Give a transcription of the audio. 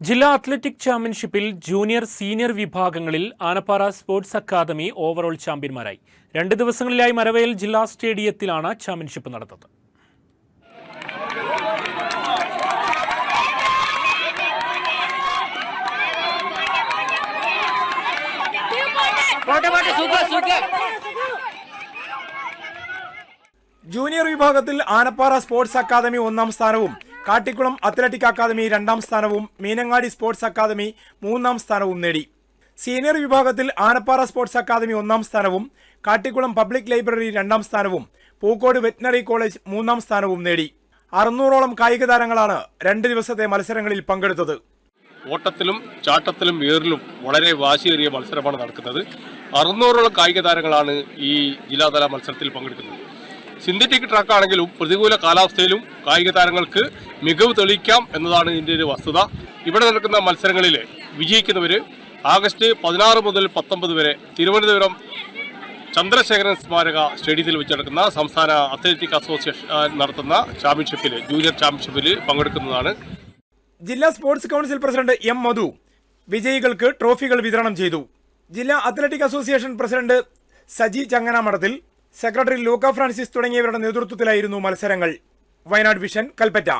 ജില്ലാ അത്ലറ്റിക് ചാമ്പ്യൻഷിപ്പിൽ junior senior വിഭാഗങ്ങളിൽ ആനപ്പാറ സ്പോർട്സ് അക്കാദമി ഓവറോൾ ചാമ്പ്യന്മാരായി. രണ്ട് ദിവസങ്ങളിലായി മരവയൽ ജില്ലാ സ്റ്റേഡിയത്തിലാണ് ചാമ്പ്യൻഷിപ്പ് നടന്നത്. ജൂനിയർ വിഭാഗത്തിൽ ആനപ്പാറ സ്പോർട്സ് അക്കാദമി ഒന്നാം സ്ഥാനവും കാട്ടിക്കുളം അത്ലറ്റിക് അക്കാദമി രണ്ടാം സ്ഥാനവും മീനങ്ങാടി സ്പോർട്സ് അക്കാദമി മൂന്നാം സ്ഥാനവും നേടി. സീനിയർ വിഭാഗത്തിൽ ആനപ്പാറ സ്പോർട്സ് അക്കാദമി ഒന്നാം സ്ഥാനവും കാട്ടിക്കുളം പബ്ലിക് ലൈബ്രറി രണ്ടാം സ്ഥാനവും പൂക്കോട് വെറ്റിനറി കോളേജ് മൂന്നാം സ്ഥാനവും നേടി. അറുന്നൂറോളം കായിക താരങ്ങളാണ് രണ്ട് ദിവസത്തെ മത്സരങ്ങളിൽ പങ്കെടുത്തത്. ഓട്ടത്തിലും ചാട്ടത്തിലും ഏറിലും വളരെ വാശിയേറിയ മത്സരമാണ് നടക്കുന്നത്. അറുന്നൂറോളം കായിക താരങ്ങളാണ് ഈ ജില്ലാതല മത്സരത്തിൽ പങ്കെടുക്കുന്നത്. സിന്തറ്റിക് ട്രാക്ക് ട്രാക്കാണെങ്കിലും പ്രതികൂല കാലാവസ്ഥയിലും കായിക താരങ്ങൾക്ക് മികവ് തെളിയിക്കാം എന്നതാണ് ഇതിന്റെ ഒരു വസ്തുത. ഇവിടെ നടക്കുന്ന മത്സരങ്ങളിൽ വിജയിക്കുന്നവർ ആഗസ്റ്റ് പതിനാറ് മുതൽ പത്തൊമ്പത് വരെ തിരുവനന്തപുരം ചന്ദ്രശേഖരൻ സ്മാരക സ്റ്റേഡിയത്തിൽ വെച്ച് നടക്കുന്ന സംസ്ഥാന അത്ലറ്റിക് അസോസിയേഷൻ നടത്തുന്ന ചാമ്പ്യൻഷിപ്പിൽ ജൂനിയർ ചാമ്പ്യൻഷിപ്പിൽ പങ്കെടുക്കുന്നതാണ്. ജില്ലാ sports council president M Madhu വിജയികൾക്ക് ട്രോഫികൾ വിതരണം ചെയ്തു. ജില്ലാ athletic association president Saji Changanamadathil secretary Luka Francis തുടങ്ങിയവരുടെ നേതൃത്വത്തിലായിരുന്നു മത്സരങ്ങൾ. വയനാട് വിഷൻ കൽപ്പറ്റ.